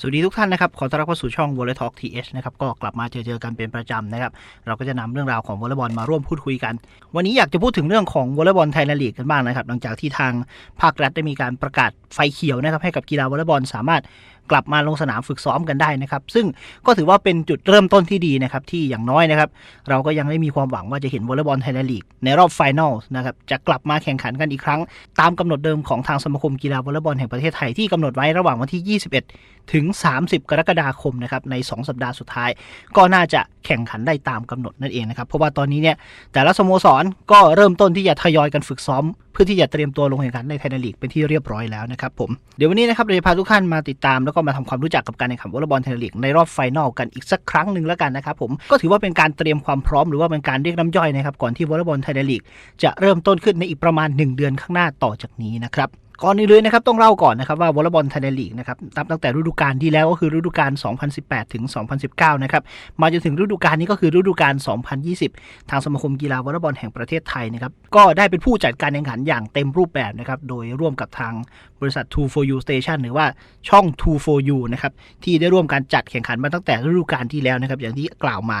สวัสดีทุกท่านนะครับ ขอต้อนรับเข้าสู่ช่อง Volley Talk TH นะครับ ก็กลับมาเจอเจอกันเป็นประจำนะครับ เราก็จะนำเรื่องราวของวอลเลย์บอลมาร่วมพูดคุยกัน วันนี้อยากจะพูดถึงเรื่องของวอลเลย์บอลไทยนลีกกันบ้างนะครับ หลังจากที่ทางภาครัฐได้มีการประกาศไฟเขียวนะครับให้กับกีฬาวอลเลย์บอลสามารถ กลับมาลงสนามฝึกซ้อมกันได้นะครับ ซึ่งก็ถือว่าเป็นจุดเริ่มต้นที่ดีนะครับ ที่อย่างน้อยนะครับ เราก็ยังได้มีความหวังว่าจะเห็นวอลเลย์บอลไทยแลนด์ลีกในรอบไฟนอลนะครับจะกลับมาแข่งขันกันอีกครั้ง ตามกำหนดเดิมของทางสมาคมกีฬาวอลเลย์บอลแห่งประเทศไทยที่กำหนดไว้ระหว่างวันที่ 21 ถึง 30 กรกฎาคมนะครับใน 2 สัปดาห์สุดท้าย ก็น่าจะแข่งขันได้ตามกำหนดนั่นเองนะครับเพราะว่าตอนนี้เนี่ยแต่ละสโมสรก็เริ่มต้นที่จะทยอยกันฝึกซ้อม พื่อที่จะเตรียมตัวลงแข่งขันในไทยนลีกเป็นที่เรียบร้อยแล้วนะครับผมเดี๋ยววันนี้นะครับเราจะพาทุกท่านมาติดตาม แล้วก็มาทำความรู้จักกับการแข่งขันวอลเลย์บอลไทยนลีกในรอบไฟนอลกันอีกสักครั้งหนึ่งแล้วกันนะครับผมก็ถือว่าเป็นการเตรียมความพร้อมหรือว่าเป็นการเรียกน้ำย่อยนะครับก่อนที่วอลเลย์บอลไทยนลีกจะเริ่มต้นขึ้นในอีกประมาณ 1 เดือนข้างหน้าต่อจากนี้นะครับ ก่อนอื่นเลยนะครับต้องเล่าก่อนนะครับว่าวอลเลย์บอลไทยแลนด์ลีกนะครับนับตั้งแต่ฤดูกาลที่แล้วก็คือฤดูกาล 2018 ถึง 2019 นะครับมาจนถึงฤดูกาลนี้ก็คือฤดูกาล 2020 ทางสมาคมกีฬาวอลเลย์บอลแห่งประเทศไทยนะครับก็ได้เป็นผู้จัดการแข่งขันอย่างเต็มรูปแบบนะครับโดยร่วมกับทางบริษัท Two for You Station หรือว่าช่อง Two for You นะครับที่ได้ร่วมการจัดแข่งขันมาตั้งแต่ฤดูกาลที่แล้วนะครับอย่างที่กล่าวมา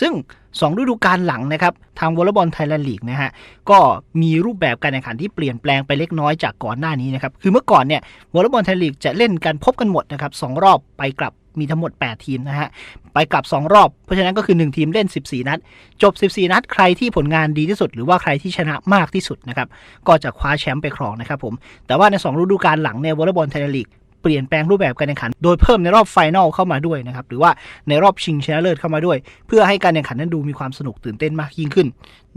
ซึ่ง2ฤดูกาลหลังนะครับทางวอลเลย์บอลไทยแลนด์ลีกนะฮะก็มีรูปแบบการแข่งขันที่เปลี่ยนแปลงไปเล็กน้อยจากก่อนหน้านี้นะครับคือเมื่อก่อนเนี่ยวอลเลย์บอลไทยลีกจะเล่นกันพบกันหมดนะครับสองรอบไปกลับมีทั้งหมด 8 ทีมนะฮะ ไปกลับ 2 รอบ เพราะฉะนั้นก็คือ 1 ทีมเล่น 14 นัด จบ 14 นัด ใครที่ผลงานดีที่สุด หรือว่าใครที่ชนะมากที่สุดนะครับ ก็จะคว้าแชมป์ไปครองนะครับผม แต่ว่าใน 2 ฤดูกาลหลังเนี่ยวอลเลย์บอลไทยแลนด์ลีก เปลี่ยนแปลงรูปแบบการแข่งขัน โดยเพิ่มในรอบไฟนอลเข้ามาด้วยนะครับ หรือว่าในรอบชิงชนะเลิศเข้ามาด้วย เพื่อให้การแข่งขันนั้นดูมีความสนุกตื่นเต้นมากยิ่งขึ้น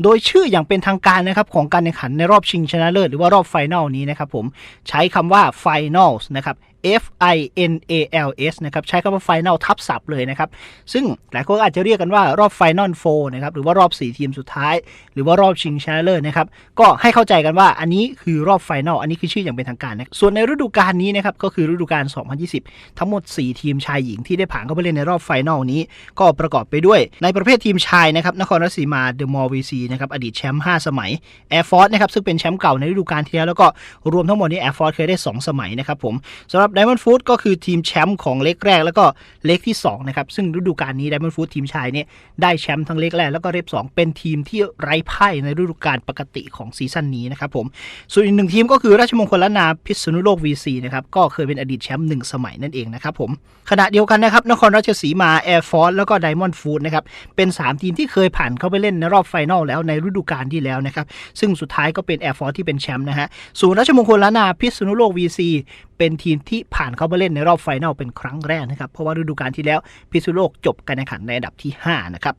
โดยชื่ออย่างเป็นทางการนะครับของการแข่งขันในรอบชิงชนะเลิศหรือว่ารอบไฟนอลนี้นะครับผมใช้คำว่า Finals นะครับ F I N A L S นะครับใช้คำว่า Final ทับศัพท์เลยนะครับ ซึ่งหลายคนอาจจะเรียกกันว่ารอบ Final 4นะครับหรือว่ารอบ 4 ทีมสุดท้าย หรือว่ารอบชิงชนะเลิศนะครับก็ให้เข้าใจกันว่าอันนี้คือรอบ Final อันนี้คือชื่ออย่างเป็นทางการนะส่วนในฤดูกาลนี้นะครับก็คือฤดูกาล 2020 ทั้งหมด 4 ทีมชายหญิงที่ได้ผ่านเข้าไปเล่นในรอบ Final นี้ ก็ประกอบไปด้วยในประเภททีมชายนะครับนครราชสีมาเดอะมอลวีซีนะครับอดีตแชมป์5สมัย Air Force นะครับซึ่งเป็นแชมป์เก่าในฤดูกาลที่แล้วแล้วก็รวมทั้งหมดนี้ Air Force เคยได้ 2 สมัยนะครับผมสำหรับ Diamond Food ก็คือทีมแชมป์ของเล็กแรก แล้วก็เล็กที่2นะครับซึ่งฤดูกาลนี้ Diamond Food ทีมชายเนี่ยได้แชมป์ทั้งเล็กแรกแล้วก็เล็ก2เป็นทีมที่ไร้พ่ายในฤดูกาลปกติของซีซั่นนี้นะครับผมส่วนอีกหนึ่งทีมก็คือราชมงคลล้านนาพิษณุโลก VC นะครับก็เคยเป็นอดีตแชมป์หนึ่งสมัยนั่นเองนะครับผมขณะเดียวกันนะครับนครราชสีมา Air Force แล้วก็ Diamond Food นะครับเป็น 3 ทีมที่เคยผ่านเข้าไปเล่นในรอบไฟนอลแล้วในฤดูกาลที่แล้วนะครับ ซึ่งสุดท้ายก็เป็น Air Force ที่เป็นแชมป์นะฮะส่วนราชมงคลล้านนาพิษณุโลก VC เป็นทีมที่ผ่านเข้ามาเล่นในรอบไฟนอลเป็นครั้งแรกนะครับ เพราะว่าฤดูกาลที่แล้วพิษณุโลกจบการแข่งขันในอันดับที่ 5 นะครับ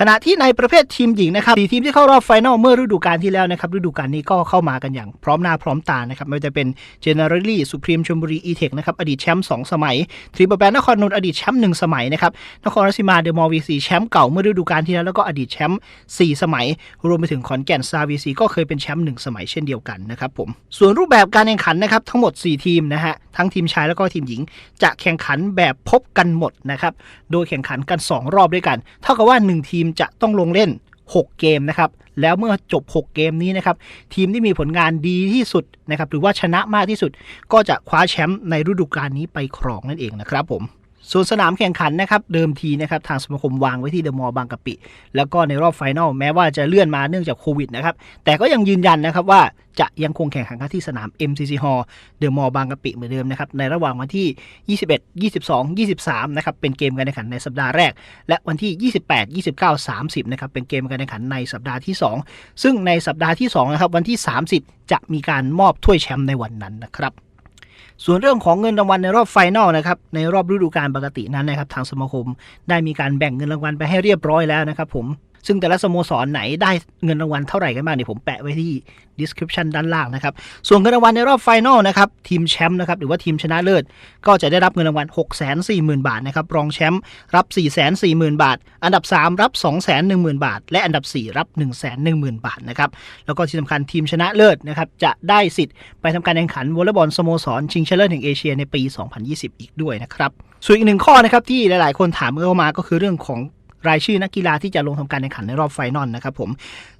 ขณะที่ในประเภททีมหญิงนะครับสี่ทีมที่เข้ารอบไฟนอลเมื่อฤดูกาลที่แล้วนะครับฤดูกาลนี้ก็เข้ามากันอย่างพร้อมหน้าพร้อมตานะครับไม่ว่าจะเป็นเจเนอเรลลี่สุพรีมชลบุรีอีเทคนะครับอดีตแชมป์2สมัยทริปเปอร์แบนนครนนท์อดีตแชมป์1สมัยนะครับนครราชสีมาเดอะมอลวีซีแชมป์เก่าเมื่อฤดูกาลที่แล้วแล้วก็อดีตแชมป์4สมัย รวมไปถึงขอนแก่นซาวีซีก็เคยเป็นแชมป์1สมัยเช่นเดียวกันนะครับผมส่วนรูปแบบการแข่งขันนะครับทั้งหมด 4 ทีมนะฮะทั้งทีมชายแล้วก็ทีมหญิง จะแข่งขันแบบพบกันหมดนะครับโดยแข่งขันกัน 2 รอบด้วยกัน เท่ากับว่า 1 ทีมจะต้องลงเล่น 6 เกมนะครับแล้วเมื่อจบ 6 เกมนี้นะครับทีมที่มีผลงานดีที่สุดนะครับหรือว่าชนะมากที่สุด ก็จะคว้าแชมป์ในฤดูกาลนี้ไปครองนั่นเองนะครับผม ส่วนสนามแข่งขันนะครับเดิมทีนะครับทางสมาคมวางไว้ที่เดอะมอลล์บางกะปิ แล้วก็ในรอบไฟนอลแม้ว่าจะเลื่อนมาเนื่องจากโควิดนะครับแต่ก็ยังยืนยันนะครับว่าจะยังคงแข่งขันกันที่สนาม MCC Hall เดอะมอลล์บางกะปิเหมือนเดิมนะครับในระหว่างวันที่ 21 22 23นะครับเป็นเกมการแข่งขันในสัปดาห์แรก และวันที่ 28 29 30นะครับเป็นเกมการแข่งขันในสัปดาห์ที่ 2 ซึ่งในสัปดาห์ที่2นะครับวันที่ 30 จะมีการมอบถ้วยแชมป์ในวันนั้นนะครับ ส่วนเรื่องของเงินรางวัลในรอบไฟนอลนะครับในรอบฤดูกาลปกตินั้นนะครับทางสมาคม ได้มีการแบ่งเงินรางวัลไปให้เรียบร้อยแล้วนะครับผม ซึ่งแต่ละสโมสรไหนได้เงินรางวัลเท่าไหร่กันบ้างเนี่ยผมแปะไว้ที่ description ด้านล่างนะครับ ส่วนเงินรางวัลในรอบไฟนอลนะครับ ทีมแชมป์นะครับ หรือว่าทีมชนะเลิศ ก็จะได้รับเงินรางวัล 6 4 0 0 0 0 บาทนะครับ รองแชมป์รับ 4 4 0 0 0 0 บาท อันดับ 3 รับ 2 1 0 0 0 0 บาท และอันดับ 4 รับ 1 1 0 0 0 0 บาทนะครับ แล้วก็ที่สำคัญทีมชนะเลิศนะครับ จะได้สิทธิ์ไปทำการแข่งขันวอลเลย์บอลสโมสรชิงชนะเลิศแห่งเอเชียในปี 2020 อีกด้วยนะครับ ส่วนอีกหนึ่งข้อนะครับที่หลาย ๆ คนถามเข้ามาก็คือเรื่องของ รายชื่อนักกีฬาที่จะลงทำการแข่งขันในรอบไฟนอลนะครับผม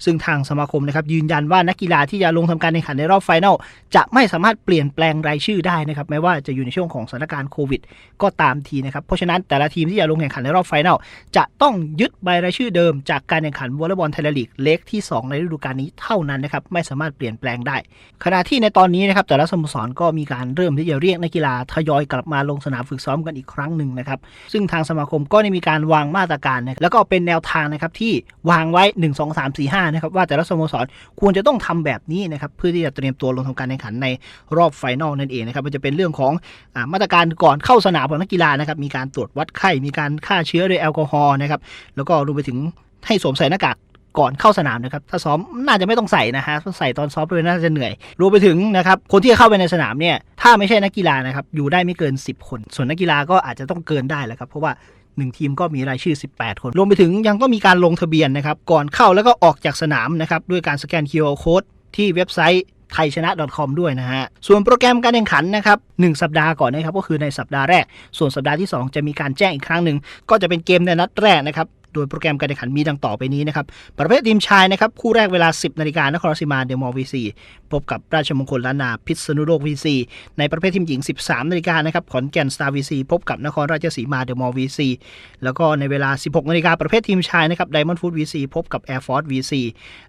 ซึ่งทางสมาคมนะครับยืนยันว่านักกีฬาที่จะลงทำการแข่งขันในรอบไฟนอลจะไม่สามารถเปลี่ยนแปลงรายชื่อได้นะครับแม้ว่าจะอยู่ในช่วงของสถานการณ์โควิด ก็ตามทีนะครับเพราะฉะนั้นแต่ละทีมที่จะลงแข่งขันในรอบไฟนอลจะต้องยึดใบรายชื่อเดิม จากการแข่งขันวอลเลย์บอลไทยลีกเล็กที่ 2 ในฤดูกาลนี้เท่านั้นนะครับไม่สามารถเปลี่ยนแปลงได้ ขณะที่ในตอนนี้นะครับแต่ละสโมสรก็มีการเริ่มที่จะเรียกนักกีฬาทยอยกลับมาลงสนามฝึกซ้อมกันอีกครั้งหนึ่งนะครับซึ่งทางสมาคมก็ได้มีการวางมาตรการนะแล้วก็เป็นแนวทางนะครับที่วางไว้ 1 2 3 4 5นะครับว่าแต่ละสโมสรควรจะต้องทำแบบนี้นะครับเพื่อที่จะเตรียมตัวลงทำการแข่งขันในรอบไฟนอลนั่นเองนะครับมันจะเป็นเรื่องของอมาตรการก่อนเข้าสนามของนักกีฬานะครับมีการตรวจวัดไข้มีการฆ่าเชื้อด้วยแอลกอฮอล์นะครับแล้วก็รวมไปถึงให้สวมใส่หน้ากากก่อนเข้าสนามนะครับ ถ้าซ้อมน่าจะไม่ต้องใส่นะฮะใส่ตอนซ้อมด้วยน่าจะเหนื่อย รวมไปถึงนะครับ คนที่จะเข้าไปในสนามเนี่ย ถ้าไม่ใช่นักกีฬานะครับ อยู่ได้ไม่เกิน 10 คน ส่วนนักกีฬาก็อาจจะต้องเกินได้แหละครับ เพราะว่า 1 ทีมก็มีรายชื่อ 18 คน รวมไปถึงยังต้องมีการลงทะเบียนนะครับ ก่อนเข้าแล้วก็ออกจากสนามนะครับ ด้วยการสแกน QR Code ที่เว็บไซต์ไทยชนะ .com ด้วยนะฮะ ส่วนโปรแกรมการแข่งขันนะครับ1สัปดาห์ก่อนนะครับ ก็คือในสัปดาห์แรก ส่วนสัปดาห์ที่ 2 จะมีการแจ้งอีกครั้งหนึ่ง ก็จะเป็นเกมในนัดแรกนะครับโดยโปรแกรมการแข่งขันมีดังต่อไปนี้นะครับ ประเภททีมชายนะครับ คู่แรกเวลา 10 นาฬิกานครราชสีมาเดอะมอลวีซีพบกับราชมงคลล้านนาพิษณุโลกวีซีในประเภททีมหญิง 13 นาฬิกานะครับขอนแก่นสตาร์วีซีพบกับนครราชสีมาเดอะมอลวีซีแล้วก็ในเวลา 16 นาฬิกาประเภททีมชายนะครับไดมอนด์ฟูดวีซีพบกับ Air Force VC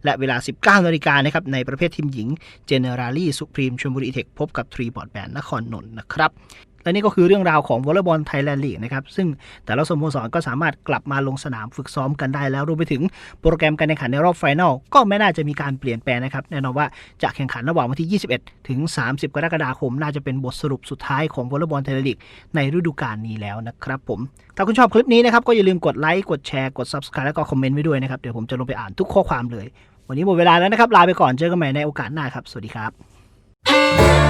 และเวลา 19 นาฬิกานะครับในประเภททีมหญิง Generali Supreme ชลบุรีเทคพบกับทรีบอร์ดแบนนครนนท์นะครับ และนี่ก็คือเรื่องราวของวอลเลย์บอลไทยแลนด์ลีกนะครับซึ่งแต่ละสโมสรก็สามารถกลับมาลงสนามฝึกซ้อมกันได้แล้วรวมไปถึงโปรแกรมการแข่งขันในรอบไฟนอลก็ไม่น่าจะมีการเปลี่ยนแปลงนะครับแน่นอนว่าจะแข่งขันระหว่างวันที่ 21 ถึง 30 กรกฎาคม น่าจะเป็นบทสรุปสุดท้ายของวอลเลย์บอลไทยแลนด์ลีกในฤดูกาลนี้แล้วนะครับผมถ้าคุณชอบคลิปนี้นะครับก็อย่าลืมกดไลค์กดแชร์กด subscribe แล้วก็คอมเมนต์ไว้ด้วยนะครับเดี๋ยวผมจะลงไปอ่านทุกข้อความเลย วันนี้หมดเวลาแล้วนะครับลาไปก่อนเจอกันใหม่ในโอกาสหน้าครับสวัสดีครับ